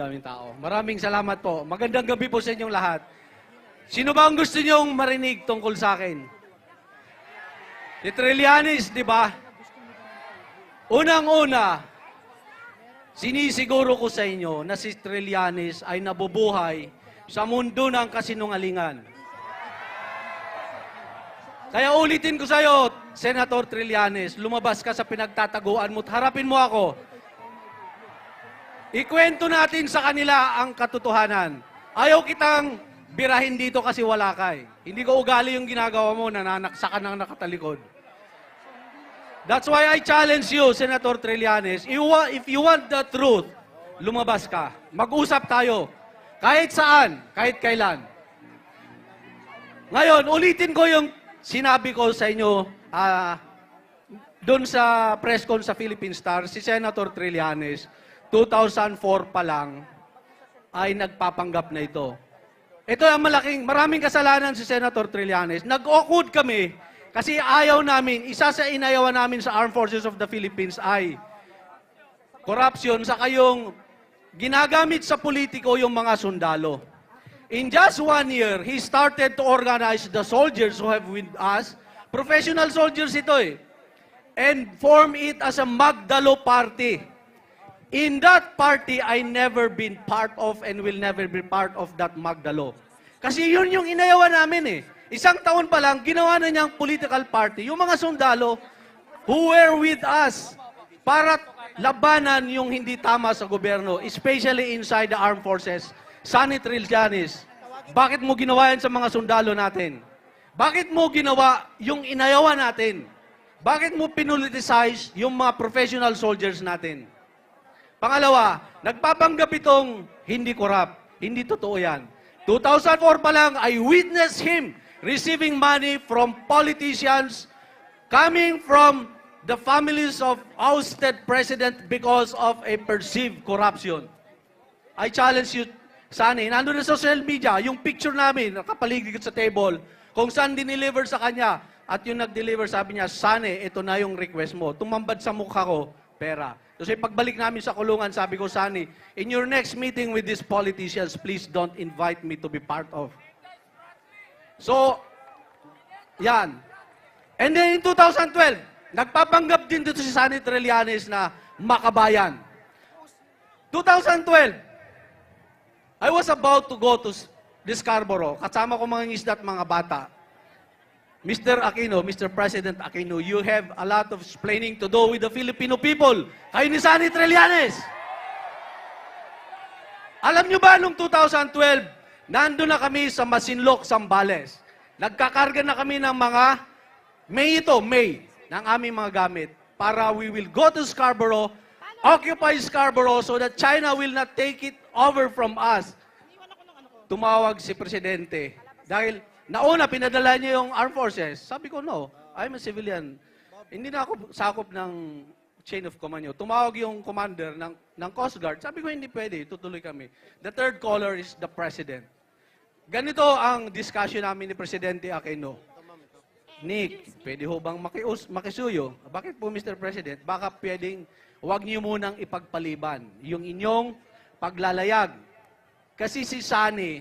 daming tao. Maraming salamat po. Magandang gabi po sa inyong lahat. Sino ba ang gusto niyong marinig tungkol sa akin? Si Trillanes, di ba? Unang-una, sinisiguro ko sa inyo na si Trillanes ay nabubuhay sa mundo ng kasinungalingan. Kaya ulitin ko sa iyo, Senator Trillanes, lumabas ka sa pinagtataguan mo at harapin mo ako. Ikwento natin sa kanila ang katotohanan. Ayaw kitang birahin dito kasi wala ka eh. Hindi ko ugali yung ginagawa mo, nananaksa ka ng nakatalikod. That's why I challenge you, Senator Trillanes. If you want the truth, lumabas ka. Mag-usap tayo. Kahit saan, kahit kailan. Ngayon, ulitin ko yung sinabi ko sa inyo ah, doon sa press con sa Philippine Star, si Senator Trillanes, 2004 pa lang, ay nagpapanggap na ito. Ito ang malaking, maraming kasalanan si Senator Trillanes. Nag-awkward kami kasi ayaw namin, isa sa inayawan namin sa Armed Forces of the Philippines ay corruption sa kayong ginagamit sa politiko yung mga sundalo. In just one year, he started to organize the soldiers who have with us. Professional soldiers ito eh. And form it as a Magdalo party. In that party, I never been part of and will never be part of that Magdalo. Kasi yun yung inayawan namin eh. Isang taon pa lang, ginawa na niyang political party. Yung mga sundalo who were with us para labanan yung hindi tama sa gobyerno, especially inside the armed forces. Sonny Trillanes, bakit mo ginawa yan sa mga sundalo natin? Bakit mo ginawa yung inayawan natin? Bakit mo pinuliticize yung mga professional soldiers natin? Pangalawa, nagpapanggap itong hindi korap. Hindi totoo yan. 2004 pa lang, I witnessed him receiving money from politicians coming from the families of ousted president because of a perceived corruption. I challenge you, Sani, nandun na sa social media, yung picture namin, nakapaligid sa table, kung saan dineliver sa kanya, at yung nag-deliver, sabi niya, Sani, ito na yung request mo. Tumambad sa mukha ko, pera. Kasi pagbalik namin sa kulungan, sabi ko, Sani, in your next meeting with these politicians, please don't invite me to be part of. So, yan. And then in 2012, nagpapanggap din dito si Sani Trillanes na makabayan. 2012, I was about to go to the Scarborough. Kasama ko mga isda at mga bata. Mr. Aquino, Mr. President Aquino, you have a lot of explaining to do with the Filipino people. Kayo ni Sani Trillanes. Alam nyo ba, nung 2012, nando na kami sa Masinloc, Sambales. Nagkakarga na kami ng mga, May ito, May, ng aming mga gamit para we will go to Scarborough, occupy Scarborough so that China will not take it over from us. Tumawag si Presidente. Dahil nauna, pinadala niya yung armed forces. Sabi ko, no, I'm a civilian. Hindi na ako sakop ng chain of command nyo. Tumawag yung commander ng, ng Coast Guard. Sabi ko, hindi pwede. Tutuloy kami. The third caller is the President. Ganito ang discussion namin ni Presidente Aquino. Nick, pwede ho bang makius, makisuyo? Bakit po, Mr. President? Baka pwedeng huwag niyo munang ipagpaliban yung inyong paglalayag. Kasi si Sani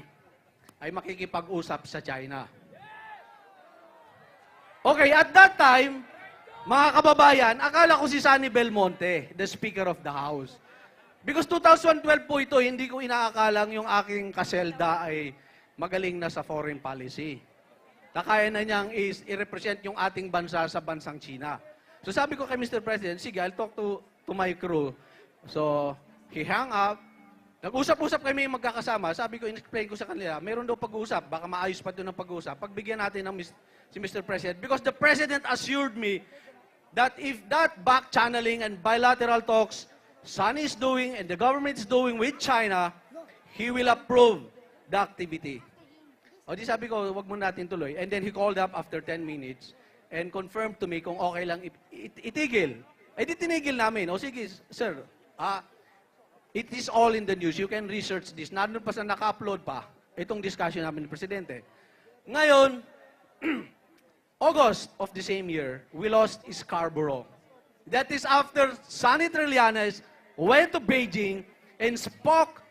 ay makikipag-usap sa China. Okay, at that time, mga kababayan, akala ko si Sani Belmonte, the Speaker of the House. Because 2012 po ito, hindi ko inaakalang yung aking kaselda ay magaling na sa foreign policy. Nakaya na niyang is, i-represent yung ating bansa sa bansang China. So sabi ko kay Mr. President, sige, I'll talk to, to my crew. So, he hung up. Nag-usap-usap kami magkakasama. Sabi ko, in-explain ko sa kanila, meron daw pag-uusap. Baka maayos pa doon ang pag-uusap. Pagbigyan natin ng si Mr. President. Because the President assured me that if that back channeling and bilateral talks Sunny is doing and the government is doing with China, he will approve the activity. O di sabi ko, wag mo natin tuloy. And then he called up after 10 minutes and confirmed to me kung okay lang it- itigil. Eh di tinigil namin. O sige, sir, ah, it is all in the news. You can research this. Nandun pa sa naka-upload pa itong discussion namin ni Presidente. Ngayon, August of the same year, we lost Scarborough. That is after Sonny Trillanes went to Beijing and spoke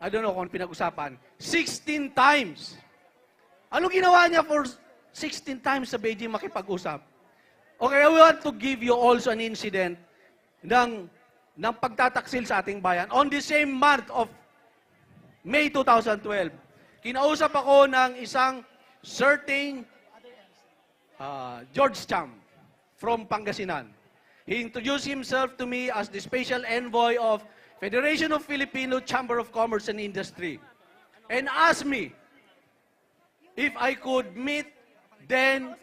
I don't know kung pinag-usapan, 16 times. Ano ginawa niya for 16 times sa Beijing makipag-usap? Okay, I want to give you also an incident ng, ng pagtataksil sa ating bayan. On the same month of May 2012, kinausap ako ng isang certain uh, George Cham from Pangasinan. He introduced himself to me as the special envoy of Federation of Filipino Chamber of Commerce and Industry and asked me if I could meet then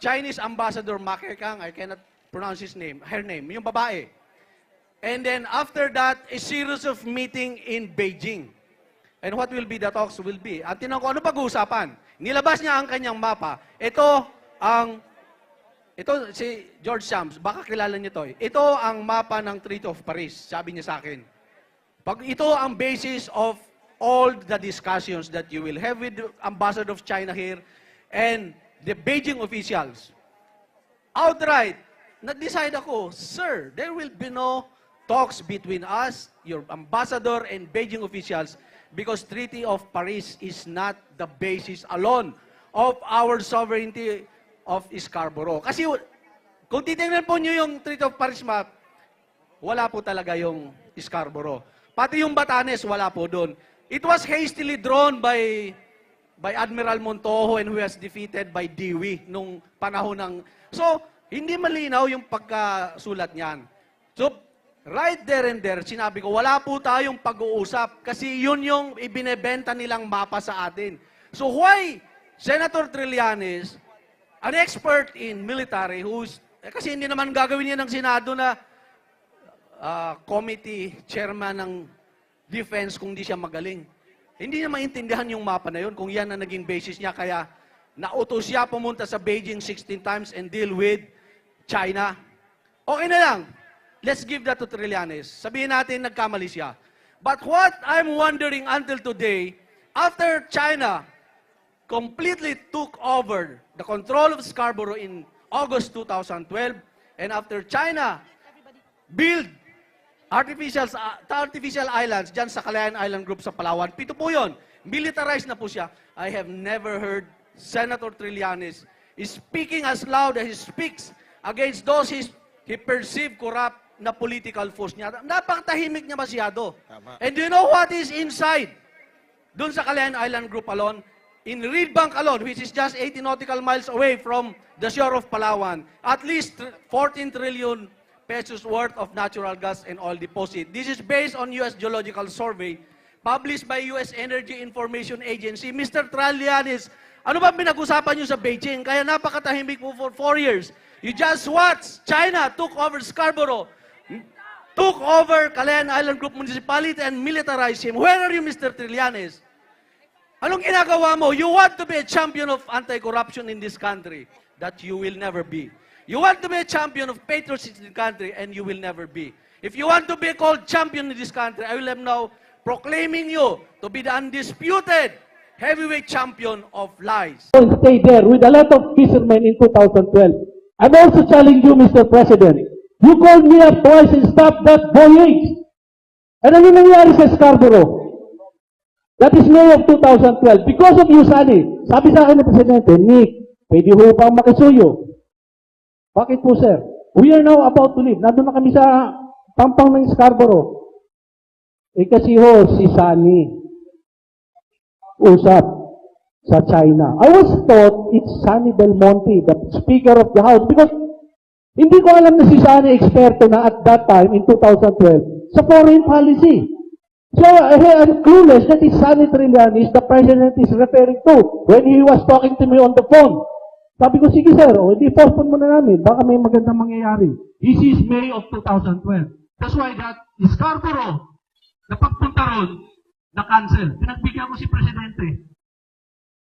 Chinese Ambassador Ma Kekang, I cannot pronounce his name, her name, yung babae. And then after that, a series of meeting in Beijing. And what will be the talks will be. At tinanong ko, ano pag-uusapan? Nilabas niya ang kanyang mapa. Ito ang, ito si George Shams, baka kilala niyo to. eh. Ito ang mapa ng Treaty of Paris, sabi niya sa akin. Pag ito ang basis of all the discussions that you will have with the ambassador of China here and the Beijing officials. Outright, nag-decide ako, Sir, there will be no talks between us, your ambassador, and Beijing officials because Treaty of Paris is not the basis alone of our sovereignty of Scarborough. Kasi kung titingnan po nyo yung Treaty of Paris map, wala po talaga yung Scarborough. Pati yung Batanes, wala po doon. It was hastily drawn by by Admiral Montojo and who was defeated by Dewey nung panahon ng... So, hindi malinaw yung pagkasulat niyan. So, right there and there, sinabi ko, wala po tayong pag-uusap kasi yun yung ibinebenta nilang mapa sa atin. So, why Senator Trillanes, an expert in military who's... Eh, kasi hindi naman gagawin niya ng Senado na ah, committee chairman ng defense kung di siya magaling. Hindi niya maintindihan yung mapa na yun kung yan ang naging basis niya. Kaya nautos siya pumunta sa Beijing 16 times and deal with China. Okay na lang. Let's give that to Trillanes. Sabihin natin nagkamali siya. But what I'm wondering until today, after China completely took over the control of Scarborough in August 2012, and after China build artificial, uh, artificial islands dyan sa Calayan Island Group sa Palawan. Pito po yun. Militarized na po siya. I have never heard Senator Trillanes speaking as loud as he speaks against those he, he perceived corrupt na political force niya. Napakatahimik niya masyado. Tama. And do you know what is inside? Doon sa Calayan Island Group alone, in Reed Bank alone, which is just 80 nautical miles away from the shore of Palawan, at least 14 trillion pesos worth of natural gas and oil deposit. This is based on U.S. Geological Survey published by U.S. Energy Information Agency. Mr. Tralianis, ano ba pinag-usapan nyo sa Beijing? Kaya napakatahimik mo for four years. You just watch. China took over Scarborough, took over Calayan Island Group Municipality and militarized him. Where are you, Mr. Trillanes? Anong ginagawa mo? You want to be a champion of anti-corruption in this country that you will never be. You want to be a champion of patriotism in the country and you will never be. If you want to be called champion in this country, I will am now proclaiming you to be the undisputed heavyweight champion of lies. stay there with a lot of fishermen in 2012. I'm also challenging you, Mr. President. You called me up twice and stopped that voyage. And ano nangyari sa Scarborough? That is May of 2012. Because of you, Sally. Sabi sa akin ng Presidente, Nick, pwede ho bang makisuyo? Bakit po, sir? We are now about to leave. Nandun na kami sa pampang ng Scarborough. Eh kasi ho, si Sunny, usap sa China. I was taught it's Sunny Del Monte, the Speaker of the House, because hindi ko alam na si Sunny eksperto na at that time, in 2012, sa foreign policy. So, I am clueless that it's Sunny Trillanes the President is referring to when he was talking to me on the phone. Sabi ko, sige sir, o, hindi postpone mo na namin, baka may magandang mangyayari. This is May of 2012. That's why that Scarborough, na pagpunta ron, na-cancel. Pinagbigyan ko si Presidente.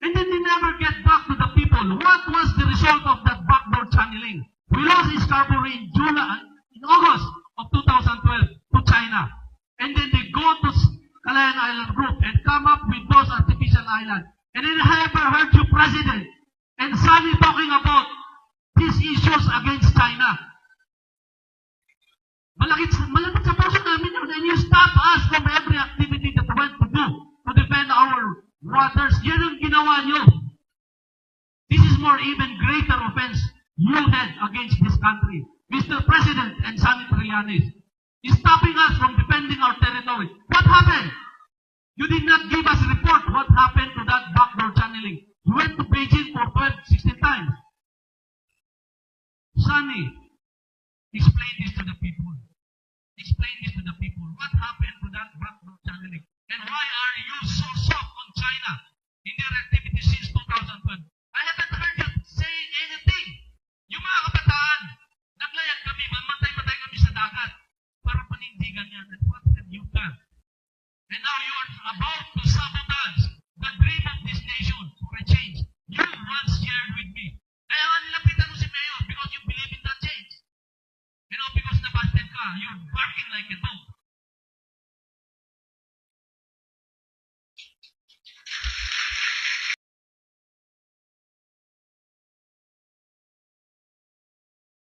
And then they never get back to the people. What was the result of that backdoor channeling? We lost Scarborough in July, in August of 2012 to China. And then they go to Calayan Island Group and come up with those artificial islands. And then I ever heard you, President, and Sunny talking about these issues against China. Malakit, malapit sa puso namin yun, and you stop us from every activity that went to do to defend our waters. Yan ang ginawa nyo. This is more even greater offense had against this country. Mr. President and Sunny Trillanes is stopping us from defending our territory. What happened? You did not give us a report what happened to that backdoor channeling. You went to Beijing for 12, 16 times. Sunny, explain this to the people. Explain this to the people. What happened to that backdoor channeling? And why are you so soft on China in their activities since 2012? Yung mga kabataan, naglayag kami, mamatay-matay kami sa dagat para panindigan yan. And what have you done? And now you are about to sabotage the dream of this